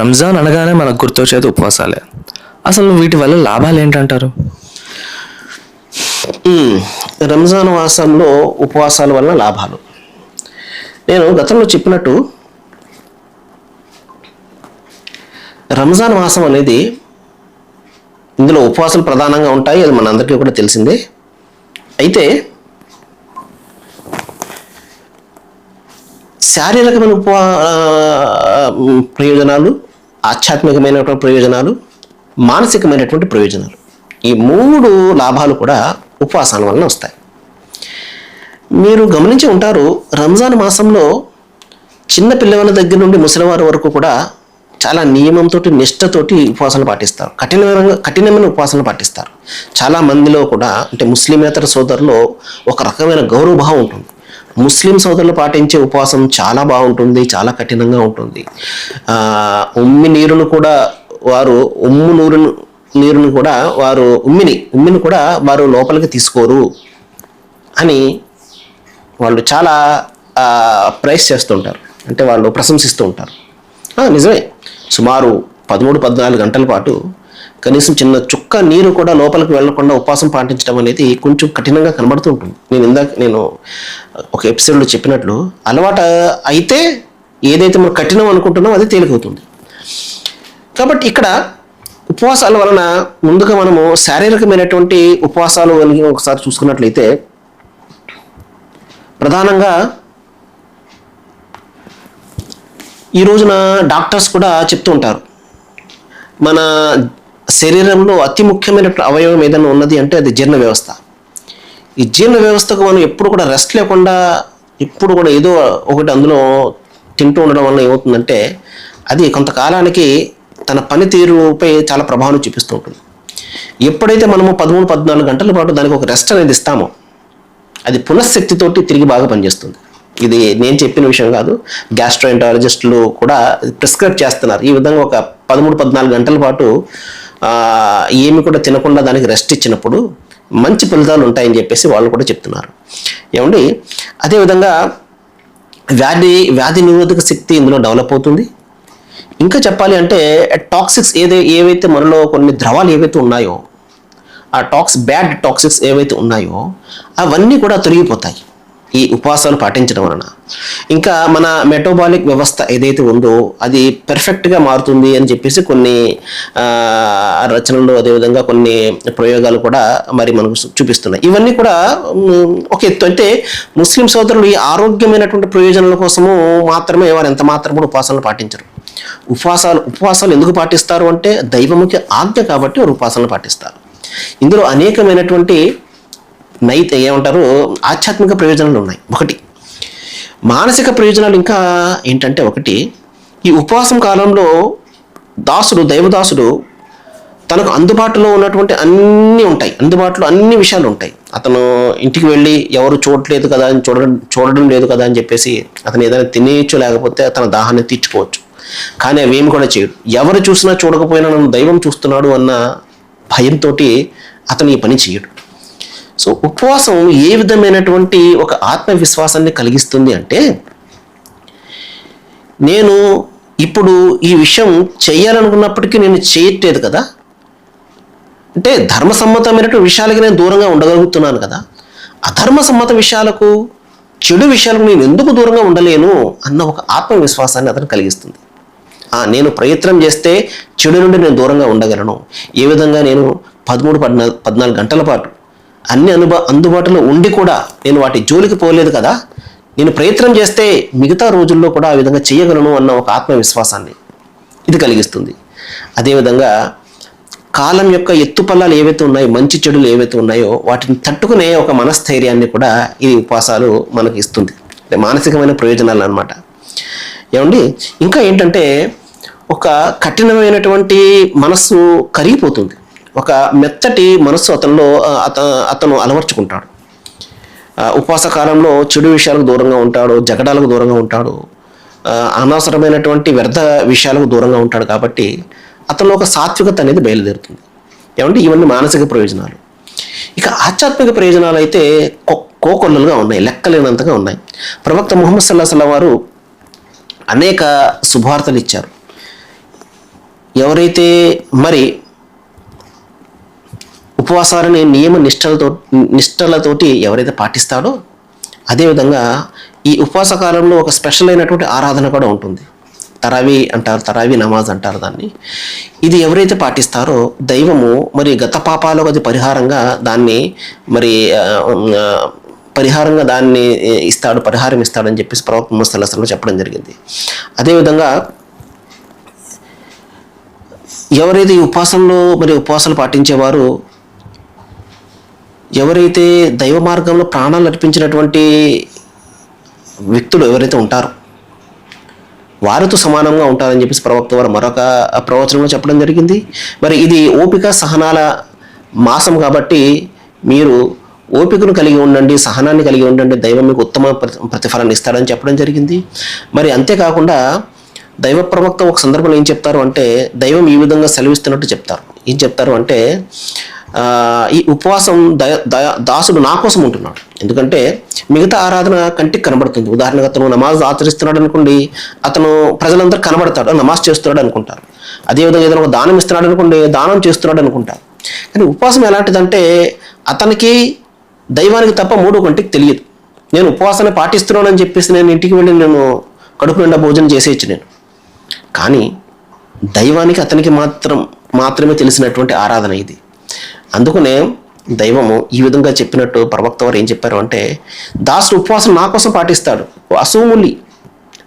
రంజాన్ అనగానే మనకు గుర్తొచ్చేది ఉపవాసాలే. అసలు వీటి వల్ల లాభాలు ఏంటంటారు? రంజాన్ మాసంలో ఉపవాసాల వల్ల లాభాలు. నేను గతంలో చెప్పినట్టు రంజాన్ మాసం అనేది ఇందులో ఉపవాసాలు ప్రధానంగా ఉంటాయి అది మనందరికీ కూడా తెలిసిందే. అయితే శారీరకమైన ఉపవా ప్రయోజనాలు ఆధ్యాత్మికమైనటువంటి ప్రయోజనాలు మానసికమైనటువంటి ప్రయోజనాలు. ఈ మూడు లాభాలు కూడా ఉపవాసాల వలన వస్తాయి. మీరు గమనించి ఉంటారు రంజాన్ మాసంలో చిన్న పిల్లవాళ్ళ దగ్గర నుండి ముసలివారి వరకు కూడా చాలా నియమంతో నిష్టతోటి ఉపవాసాలు పాటిస్తారు. కఠినమైన కఠినమైన ఉపవాసాలు పాటిస్తారు. చాలా మందిలో కూడా అంటే ముస్లిమేతర సోదరులో ఒక రకమైన గౌరవభావం ఉంటుంది. ముస్లిం సోదరులు పాటించే ఉపవాసం చాలా బాగుంటుంది చాలా కఠినంగా ఉంటుంది. ఉమ్మి నీరును కూడా వారు ఉమ్ము నూరును నీరును కూడా వారు ఉమ్మిని ఉమ్మిని కూడా వారు లోపలికి తీసుకోరు అని వాళ్ళు చాలా ప్రైస్ చేస్తుంటారు. అంటే వాళ్ళు ప్రశంసిస్తూ ఉంటారు నిజమే. సుమారు పదమూడు పద్నాలుగు గంటల పాటు కనీసం చిన్న చుక్క నీరు కూడా లోపలికి వెళ్ళకుండా ఉపవాసం పాటించడం అనేది కొంచెం కఠినంగా కనబడుతూ ఉంటుంది. నేను ఇందాక నేను ఒక ఎపిసోడ్లో చెప్పినట్లు అలవాటు అయితే ఏదైతే మనం కఠినం అనుకుంటున్నామో అది తేలికవుతుంది. కాబట్టి ఇక్కడ ఉపవాసాల వలన ముందుగా మనము శారీరకమైనటువంటి ఉపవాసాలు కలిగి ఒకసారి చూసుకున్నట్లయితే ప్రధానంగా ఈ రోజున డాక్టర్స్ కూడా చెప్తూ ఉంటారు. మన శరీరంలో అతి ముఖ్యమైన అవయవం ఏదైనా ఉన్నది అంటే అది జీర్ణ వ్యవస్థ. ఈ జీర్ణ వ్యవస్థకు మనం ఎప్పుడు కూడా రెస్ట్ లేకుండా ఎప్పుడు కూడా ఏదో ఒకటి అందులో తింటూ ఉండడం వల్ల ఏమవుతుందంటే అది కొంతకాలానికి తన పనితీరుపై చాలా ప్రభావం చూపిస్తూ ఉంటుంది. ఎప్పుడైతే మనము పదమూడు పద్నాలుగు గంటల పాటు దానికి ఒక రెస్ట్ అనేది ఇస్తామో అది పునఃశక్తితోటి తిరిగి బాగా పనిచేస్తుంది. ఇది నేను చెప్పిన విషయం కాదు గ్యాస్ట్రోఎంటాలజిస్టులు కూడా ప్రిస్క్రైబ్ చేస్తున్నారు. ఈ విధంగా ఒక పదమూడు పద్నాలుగు గంటల పాటు ఏమి కూడా తినకుండా దానికి రెస్ట్ ఇచ్చినప్పుడు మంచి ఫలితాలు ఉంటాయని చెప్పేసి వాళ్ళు కూడా చెప్తున్నారు. ఏమండి? అదేవిధంగా వ్యాధి వ్యాధి నిరోధక శక్తి ఇందులో డెవలప్ అవుతుంది. ఇంకా చెప్పాలి అంటే టాక్సిక్స్ ఏదై ఏవైతే మనలో కొన్ని ద్రవాలు ఏవైతే ఉన్నాయో ఆ టాక్స్ బ్యాడ్ టాక్సిక్స్ ఏవైతే ఉన్నాయో అవన్నీ కూడా తొలగిపోతాయి. ఈ ఉపవాసాలు పాటించడం వలన. ఇంకా మన మెటోబాలిక్ వ్యవస్థ ఏదైతే ఉందో అది పెర్ఫెక్ట్గా మారుతుంది అని చెప్పేసి కొన్ని రచనలు అదేవిధంగా కొన్ని ప్రయోగాలు కూడా మరి మనకు చూపిస్తున్నాయి. ఇవన్నీ కూడా మ్, ఒక ఎత్తు అంటే ముస్లిం సోదరులు ఈ ఆరోగ్యమైనటువంటి ప్రయోజనాల కోసము మాత్రమే వారు ఎంత మాత్రం కూడా ఉపాసనలు పాటించరు. ఉపవాసాలు ఉపవాసాలు ఎందుకు పాటిస్తారు అంటే దైవముకి ఆజ్ఞ కాబట్టి వారు ఉపాసనలు పాటిస్తారు. ఇందులో అనేకమైనటువంటి నైతే ఏమంటారు ఆధ్యాత్మిక ప్రయోజనాలు ఉన్నాయి. ఒకటి. మానసిక ప్రయోజనాలు ఇంకా ఏంటంటే ఒకటి ఈ ఉపవాసం కాలంలో దాసుడు దైవదాసుడు తనకు అందుబాటులో ఉన్నటువంటి అన్నీ ఉంటాయి. అందుబాటులో అన్ని విషయాలు ఉంటాయి. అతను ఇంటికి వెళ్ళి ఎవరు చూడట్లేదు కదా అని చూడడం చూడడం లేదు కదా అని చెప్పేసి అతను ఏదైనా తినేయచ్చు లేకపోతే తన దాహాన్ని తీర్చుకోవచ్చు. కానీ అవేమి కూడా చేయడు. ఎవరు చూసినా చూడకపోయినా నన్ను దైవం చూస్తున్నాడు అన్న భయంతో అతను ఈ పని చేయడు. సో ఉపవాసం ఏ విధమైనటువంటి ఒక ఆత్మవిశ్వాసాన్ని కలిగిస్తుంది అంటే నేను ఇప్పుడు ఈ విషయం చేయాలనుకున్నప్పటికీ నేను చేయట్లేదు కదా. అంటే ధర్మసమ్మతమైనటువంటి విషయాలకి నేను దూరంగా ఉండగలుగుతున్నాను కదా. అధర్మసమ్మత విషయాలకు చెడు విషయాలకు నేను ఎందుకు దూరంగా ఉండలేను అన్న ఒక ఆత్మవిశ్వాసాన్ని అతను కలిగిస్తుంది. నేను ప్రయత్నం చేస్తే చెడు నుండి నేను దూరంగా ఉండగలను. ఏ విధంగా నేను పదమూడు పద్నాలుగు పద్నాలుగు గంటల పాటు అన్ని అనుభ అందుబాటులో ఉండి కూడా నేను వాటి జోలికి పోలేదు కదా నేను ప్రయత్నం చేస్తే మిగతా రోజుల్లో కూడా ఆ విధంగా చేయగలను అన్న ఒక ఆత్మవిశ్వాసాన్ని ఇది కలిగిస్తుంది. అదేవిధంగా కాలం యొక్క ఎత్తుపల్లాలు ఏవైతే ఉన్నాయో మంచి చెడులు ఏవైతే ఉన్నాయో వాటిని తట్టుకునే ఒక మనస్థైర్యాన్ని కూడా ఈ ఉపవాసాలు మనకి ఇస్తుంది. మానసికమైన ప్రయోజనాలు అన్నమాట. ఏమండి? ఇంకా ఏంటంటే ఒక కఠినమైనటువంటి మనస్సు కరిగిపోతుంది. ఒక మెత్తటి మనస్సు అతనిలో అత అతను అలవర్చుకుంటాడు. ఉపవాస కాలంలో చెడు విషయాలకు దూరంగా ఉంటాడు జగడాలకు దూరంగా ఉంటాడు అనవసరమైనటువంటి వ్యర్థ విషయాలకు దూరంగా ఉంటాడు కాబట్టి అతను ఒక సాత్వికత అనేది బయలుదేరుతుంది. ఏమంటే ఇవన్నీ మానసిక ప్రయోజనాలు. ఇక ఆధ్యాత్మిక ప్రయోజనాలు అయితే కో- కోకొల్లలుగా ఉన్నాయి లెక్కలేనంతగా ఉన్నాయి. ప్రవక్త ముహమ్మద్ సల్లాహ్ వారు అనేక శుభార్తలు ఇచ్చారు. ఎవరైతే మరి ఉపవాసాలని నియమ నిష్టలతో నిష్టలతోటి ఎవరైతే పాటిస్తాడో అదేవిధంగా ఈ ఉపవాస కాలంలో ఒక స్పెషల్ అయినటువంటి ఆరాధన కూడా ఉంటుంది. తరావి అంటారు తరావి నమాజ్ అంటారు దాన్ని. ఇది ఎవరైతే పాటిస్తారో దైవము మరి గత పాపాలకు అది పరిహారంగా దాన్ని మరి పరిహారంగా దాన్ని ఇస్తాడు పరిహారం ఇస్తాడని చెప్పేసి ప్రవక్త ముస్తలసంలో చెప్పడం జరిగింది. అదేవిధంగా ఎవరైతే ఈ ఉపవాసంలో మరి ఉపవాసాలు పాటించేవారు ఎవరైతే దైవ మార్గంలో ప్రాణాలు అర్పించినటువంటి వ్యక్తులు ఎవరైతే ఉంటారో వారితో సమానంగా ఉంటారని చెప్పేసి ప్రవక్త వారు మరొక ప్రవచనంలో చెప్పడం జరిగింది. మరి ఇది ఓపిక సహనాల మాసం కాబట్టి మీరు ఓపికను కలిగి ఉండండి సహనాన్ని కలిగి ఉండండి. దైవం మీకు ఉత్తమ ప్రతి- ప్రతిఫలాన్ని ఇస్తాడని చెప్పడం జరిగింది. మరి అంతేకాకుండా దైవ ప్రవక్త ఒక సందర్భంలో ఏం చెప్తారు అంటే దైవం ఈ విధంగా సెలవిస్తున్నట్టు చెప్తారు. ఏం చెప్తారు అంటే ఈ ఉపవాసం దయ దయ దాసుడు నా కోసం ఉంటున్నాడు. ఎందుకంటే మిగతా ఆరాధన కంటికి కనబడుతుంది. ఉదాహరణకు అతను నమాజ్ ఆచరిస్తున్నాడు అనుకోండి అతను ప్రజలందరూ కనబడతాడు నమాజ్ చేస్తున్నాడు అనుకుంటారు. అదేవిధంగా ఏదైనా ఒక దానం ఇస్తున్నాడు అనుకోండి దానం చేస్తున్నాడు అనుకుంటారు. కానీ ఉపవాసం ఎలాంటిదంటే అతనికి దైవానికి తప్ప మూడో కంటికి తెలియదు. నేను ఉపవాసాన్ని పాటిస్తున్నానని చెప్పేసి నేను ఇంటికి వెళ్ళి నేను కడుపు నిండా భోజనం చేసేయచ్చు నేను. కానీ దైవానికి అతనికి మాత్రం మాత్రమే తెలిసినటువంటి ఆరాధన ఇది. అందుకనే దైవము ఈ విధంగా చెప్పినట్టు ప్రవక్త వారు ఏం చెప్పారు అంటే దాసుడు ఉపవాసం నా కోసం పాటిస్తాడు. అసూములి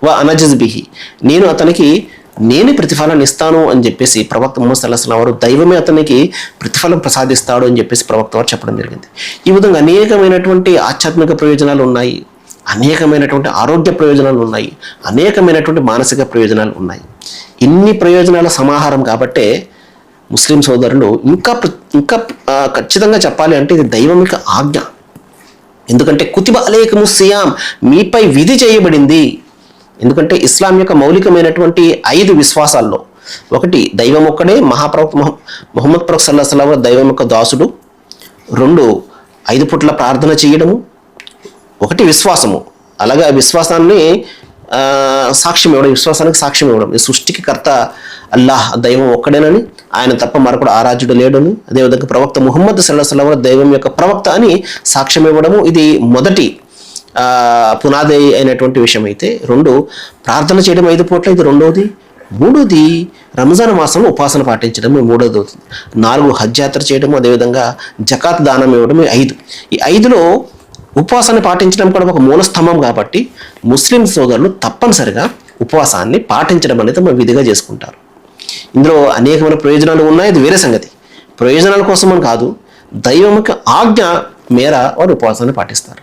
వా అనజజ్ బిహి నేను అతనికి నేనే ప్రతిఫలాన్ని ఇస్తాను అని చెప్పేసి ప్రవక్త ముహమ్మద్ వారు దైవమే అతనికి ప్రతిఫలం ప్రసాదిస్తాడు అని చెప్పేసి ప్రవక్త వారు చెప్పడం జరిగింది. ఈ విధంగా అనేకమైనటువంటి ఆధ్యాత్మిక ప్రయోజనాలు ఉన్నాయి. అనేకమైనటువంటి ఆరోగ్య ప్రయోజనాలు ఉన్నాయి. అనేకమైనటువంటి మానసిక ప్రయోజనాలు ఉన్నాయి. ఇన్ని ప్రయోజనాల సమాహారం కాబట్టే ముస్లిం సోదరులు ఇంకా ఇంకా ఖచ్చితంగా చెప్పాలి అంటే ఇది దైవం యొక్క ఆజ్ఞ. ఎందుకంటే కుతిబ అలేకము సియాం మీపై విధి చేయబడింది. ఎందుకంటే ఇస్లాం యొక్క మౌలికమైనటువంటి ఐదు విశ్వాసాల్లో ఒకటి దైవం ఒక్కడే మహాప్రవక్త మొహమ్మద్ ప్రవక్ సల్లా సల్లాం దైవం యొక్క దాసుడు. రెండు ఐదు పుట్ల ప్రార్థన చేయడము. ఒకటి విశ్వాసము. అలాగే ఆ విశ్వాసాన్ని సాక్ష్యం ఇవ్వడం విశ్వాసానికి సాక్ష్యం ఇవ్వడం సృష్టికి కర్త అల్లాహ్ దైవం ఒక్కడేనని ఆయన తప్ప మరొకడు ఆరాధ్యుడు లేడని అదేవిధంగా ప్రవక్త ముహమ్మద్ సల్లాహం దైవం యొక్క ప్రవక్త అని సాక్ష్యం ఇవ్వడము ఇది మొదటి పునాది అయినటువంటి విషయం అయితే. రెండు ప్రార్థన చేయడం ఐదు పూట్ల ఇది రెండవది మూడోది రంజాన్ మాసంలో ఉపాసన పాటించడం మూడోది. అవుతుంది నాలుగు హజ్ యాత్ర చేయడం అదేవిధంగా జకాత్ దానం ఇవ్వడం ఐదు. ఈ ఐదులో ఉపవాసాన్ని పాటించడం కూడా ఒక మూలస్తంభం కాబట్టి ముస్లిం సోదరులు తప్పనిసరిగా ఉపవాసాన్ని పాటించడం అనేది మనం విధిగా చేసుకుంటారు. ఇందులో అనేకమైన ప్రయోజనాలు ఉన్నాయి. ఇది వేరే సంగతి. ప్రయోజనాల కోసం అని కాదు దైవం యొక్క ఆజ్ఞ మేర వారు ఉపవాసాన్ని పాటిస్తారు.